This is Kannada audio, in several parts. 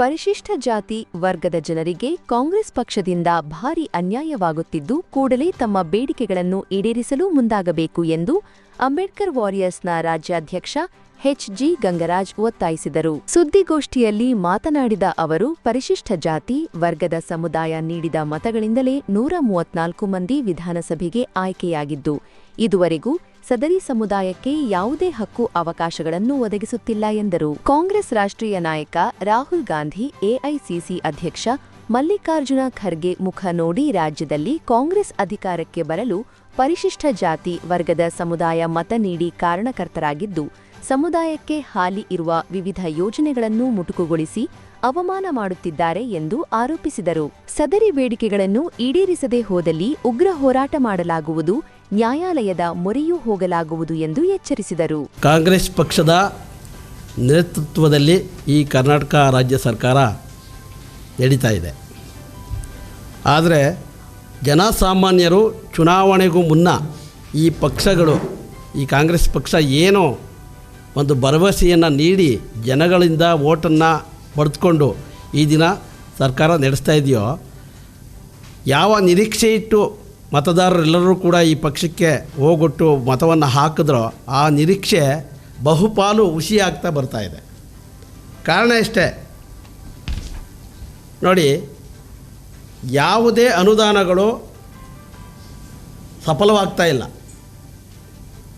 ಪರಿಶಿಷ್ಟ ಜಾತಿ ವರ್ಗದ ಜನರಿಗೆ ಕಾಂಗ್ರೆಸ್ ಪಕ್ಷದಿಂದ ಭಾರಿ ಅನ್ಯಾಯವಾಗುತ್ತಿದ್ದು, ಕೂಡಲೇ ತಮ್ಮ ಬೇಡಿಕೆಗಳನ್ನು ಈಡೇರಿಸಲು ಮುಂದಾಗಬೇಕು ಎಂದು ಅಂಬೇಡ್ಕರ್ ವಾರಿಯರ್ಸ್ನ ರಾಜ್ಯಾಧ್ಯಕ್ಷ ಎಚ್ಜಿ ಗಂಗರಾಜ್ ಒತ್ತಾಯಿಸಿದರು. ಸುದ್ದಿಗೋಷ್ಠಿಯಲ್ಲಿ ಮಾತನಾಡಿದ ಅವರು, ಪರಿಶಿಷ್ಟ ಜಾತಿ ವರ್ಗದ ಸಮುದಾಯ ನೀಡಿದ ಮತಗಳಿಂದಲೇ ನೂರ ಮೂವತ್ನಾಲ್ಕು ಮಂದಿ ವಿಧಾನಸಭೆಗೆ ಆಯ್ಕೆಯಾಗಿದ್ದು, ಇದುವರೆಗೂ ಸದರಿ ಸಮುದಾಯಕ್ಕೆ ಯಾವುದೇ ಹಕ್ಕು ಅವಕಾಶಗಳನ್ನು ಒದಗಿಸುತ್ತಿಲ್ಲ ಎಂದರು. ಕಾಂಗ್ರೆಸ್ ರಾಷ್ಟ್ರೀಯ ನಾಯಕ ರಾಹುಲ್ ಗಾಂಧಿ, ಎಐಸಿಸಿ ಅಧ್ಯಕ್ಷ ಮಲ್ಲಿಕಾರ್ಜುನ ಖರ್ಗೆ ಮುಖ ನೋಡಿ ರಾಜ್ಯದಲ್ಲಿ ಕಾಂಗ್ರೆಸ್ ಅಧಿಕಾರಕ್ಕೆ ಬರಲು ಪರಿಶಿಷ್ಟ ಜಾತಿ ವರ್ಗದ ಸಮುದಾಯ ಮತ ನೀಡಿ ಕಾರಣಕರ್ತರಾಗಿದ್ದು, ಸಮುದಾಯಕ್ಕೆ ಹಾಲಿ ಇರುವ ವಿವಿಧ ಯೋಜನೆಗಳನ್ನು ಮುಟುಕುಗೊಳಿಸಿ ಅವಮಾನ ಮಾಡುತ್ತಿದ್ದಾರೆ ಎಂದು ಆರೋಪಿಸಿದರು. ಸದರಿ ಬೇಡಿಕೆಗಳನ್ನು ಈಡೇರಿಸದೇ ಹೋದಲ್ಲಿ ಉಗ್ರ ಹೋರಾಟ ಮಾಡಲಾಗುವುದು ನ್ಯಾಯಾಲಯದ ಮೊರೆಯೂ ಹೋಗಲಾಗುವುದು ಎಂದು ಎಚ್ಚರಿಸಿದರು. ಕಾಂಗ್ರೆಸ್ ಪಕ್ಷದ ನೇತೃತ್ವದಲ್ಲಿ ಈ ಕರ್ನಾಟಕ ರಾಜ್ಯ ಸರ್ಕಾರ ನಡೀತಾ ಇದೆ. ಆದರೆ ಜನಸಾಮಾನ್ಯರು ಚುನಾವಣೆಗೂ ಮುನ್ನ ಈ ಪಕ್ಷಗಳು, ಈ ಕಾಂಗ್ರೆಸ್ ಪಕ್ಷ ಏನೋ ಒಂದು ಭರವಸೆಯನ್ನು ನೀಡಿ ಜನಗಳಿಂದ ಓಟನ್ನು ಪಡೆದುಕೊಂಡು ಈ ದಿನ ಸರ್ಕಾರ ನಡೆಸ್ತಾ ಇದೆಯೋ, ಯಾವ ನಿರೀಕ್ಷೆ ಇಟ್ಟು ಮತದಾರರೆಲ್ಲರೂ ಕೂಡ ಈ ಪಕ್ಷಕ್ಕೆ ಹೋಗೊಟ್ಟು ಮತವನ್ನು ಹಾಕಿದ್ರೋ ಆ ನಿರೀಕ್ಷೆ ಬಹುಪಾಲು ಹುಸಿಯಾಗ್ತಾ ಬರ್ತಾ ಇದೆ. ಕಾರಣ ಇಷ್ಟೇ ನೋಡಿ, ಯಾವುದೇ ಅನುದಾನಗಳು ಸಫಲವಾಗ್ತಾ ಇಲ್ಲ.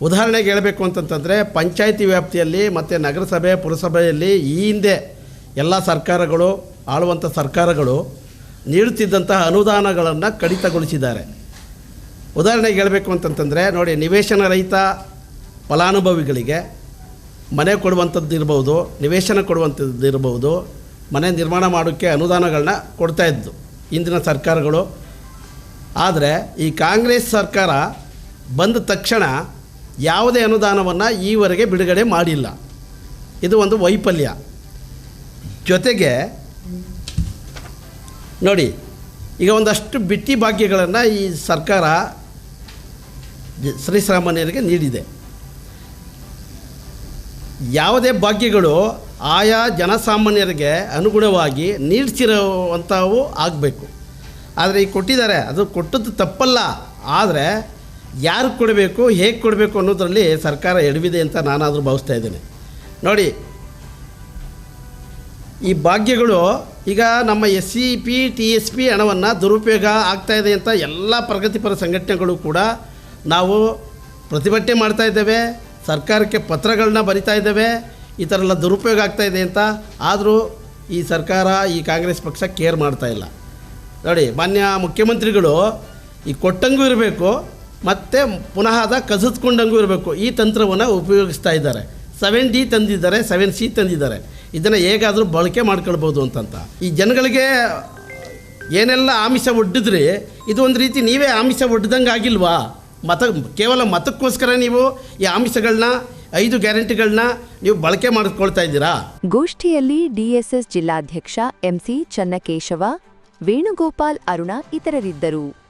ಉದಾಹರಣೆಗೆ ಹೇಳಬೇಕು ಅಂತಂತಂದರೆ, ಪಂಚಾಯಿತಿ ವ್ಯಾಪ್ತಿಯಲ್ಲಿ ಮತ್ತು ನಗರಸಭೆ, ಪುರಸಭೆಯಲ್ಲಿ ಈ ಹಿಂದೆ ಎಲ್ಲ ಸರ್ಕಾರಗಳು ಆಳುವಂಥ ಸರ್ಕಾರಗಳು ನೀಡುತ್ತಿದ್ದಂತಹ ಅನುದಾನಗಳನ್ನು ಕಡಿತಗೊಳಿಸಿದ್ದಾರೆ. ಉದಾಹರಣೆಗೆ ಹೇಳಬೇಕು ಅಂತಂತಂದರೆ, ನೋಡಿ, ನಿವೇಶನ ರಹಿತ ಫಲಾನುಭವಿಗಳಿಗೆ ಮನೆ ಕೊಡುವಂಥದ್ದು ಇರ್ಬೋದು, ನಿವೇಶನ ಕೊಡುವಂಥದ್ದು ಇರ್ಬೋದು, ಮನೆ ನಿರ್ಮಾಣ ಮಾಡೋಕ್ಕೆ ಅನುದಾನಗಳನ್ನ ಕೊಡ್ತಾಯಿದ್ದು ಇಂದಿನ ಸರ್ಕಾರಗಳು. ಆದರೆ ಈ ಕಾಂಗ್ರೆಸ್ ಸರ್ಕಾರ ಬಂದ ತಕ್ಷಣ ಯಾವುದೇ ಅನುದಾನವನ್ನು ಈವರೆಗೆ ಬಿಡುಗಡೆ ಮಾಡಿಲ್ಲ. ಇದು ಒಂದು ವೈಫಲ್ಯ. ಜೊತೆಗೆ, ನೋಡಿ, ಈಗ ಒಂದಷ್ಟು ಬಿಟ್ಟಿ ಭಾಗ್ಯಗಳನ್ನು ಈ ಸರ್ಕಾರ ಶ್ರೀಸಾಮಾನ್ಯರಿಗೆ ನೀಡಿದೆ. ಯಾವುದೇ ಭಾಗ್ಯಗಳು ಆಯಾ ಜನಸಾಮಾನ್ಯರಿಗೆ ಅನುಗುಣವಾಗಿ ನೀಡ್ತಿರೋವಂಥವು ಆಗಬೇಕು. ಆದರೆ ಈಗ ಕೊಟ್ಟಿದ್ದಾರೆ, ಅದು ಕೊಟ್ಟದ್ದು ತಪ್ಪಲ್ಲ. ಆದರೆ ಯಾರು ಕೊಡಬೇಕು, ಹೇಗೆ ಕೊಡಬೇಕು ಅನ್ನೋದರಲ್ಲಿ ಸರ್ಕಾರ ಎಡವಿದೆ ಅಂತ ನಾನಾದರೂ ಭಾವಿಸ್ತಾ ಇದ್ದೇನೆ. ನೋಡಿ, ಈ ಭಾಗ್ಯಗಳು ಈಗ ನಮ್ಮ S C P T S P ಹಣವನ್ನು ದುರುಪಯೋಗ ಆಗ್ತಾ ಇದೆ ಅಂತ ಎಲ್ಲ ಪ್ರಗತಿಪರ ಸಂಘಟನೆಗಳು ಕೂಡ ನಾವು ಪ್ರತಿಭಟನೆ ಮಾಡ್ತಾ ಇದ್ದೇವೆ, ಸರ್ಕಾರಕ್ಕೆ ಪತ್ರಗಳನ್ನ ಬರಿತಾ ಇದ್ದೇವೆ, ಈ ಥರ ಎಲ್ಲ ದುರುಪಯೋಗ ಆಗ್ತಾ ಇದೆ ಅಂತ. ಆದರೂ ಈ ಸರ್ಕಾರ, ಈ ಕಾಂಗ್ರೆಸ್ ಪಕ್ಷ ಕೇರ್ ಮಾಡ್ತಾ ಇಲ್ಲ. ನೋಡಿ, ಮಾನ್ಯ ಮುಖ್ಯಮಂತ್ರಿಗಳು ಈ ಕೊಟ್ಟಂಗೂ ಇರಬೇಕು, ಮತ್ತು ಪುನಃ ಅದ ಕಸಿದ್ಕೊಂಡಂಗೂ ಇರಬೇಕು. ಈ ತಂತ್ರವನ್ನು ಉಪಯೋಗಿಸ್ತಾ ಇದ್ದಾರೆ. ಸೆವೆನ್ ಡಿ ತಂದಿದ್ದಾರೆ ಸೆವೆನ್ ಸಿ ತಂದಿದ್ದಾರೆ. ಇದನ್ನು ಹೇಗಾದರೂ ಬಳಕೆ ಮಾಡ್ಕೊಳ್ಬೋದು ಅಂತಂತ. ಈ ಜನಗಳಿಗೆ ಏನೆಲ್ಲ ಆಮಿಷ ಒಡ್ಡಿದ್ರಿ, ಇದು ಒಂದು ರೀತಿ ನೀವೇ ಆಮಿಷ ಒಡ್ದಂಗೆ ಆಗಿಲ್ವಾ ಮತ, ಕೇವಲ ಮತಕ್ಕೋಸ್ಕರ ನೀವು ಈ ಆಮಿಷಗಳನ್ನ ಐದು ಗ್ಯಾರಂಟಿಗಳನ್ನ ನೀವು ಬಳಕೆ ಮಾಡಿಕೊಳ್ತಾ ಇದ್ದೀರಾ? ಗೋಷ್ಠಿಯಲ್ಲಿ ಡಿಎಸ್ಎಸ್ ಜಿಲ್ಲಾಧ್ಯಕ್ಷ ಎಂಸಿ ಚನ್ನಕೇಶವ, ವೇಣುಗೋಪಾಲ್ ಅರುಣ ಇತರರಿದ್ದರು.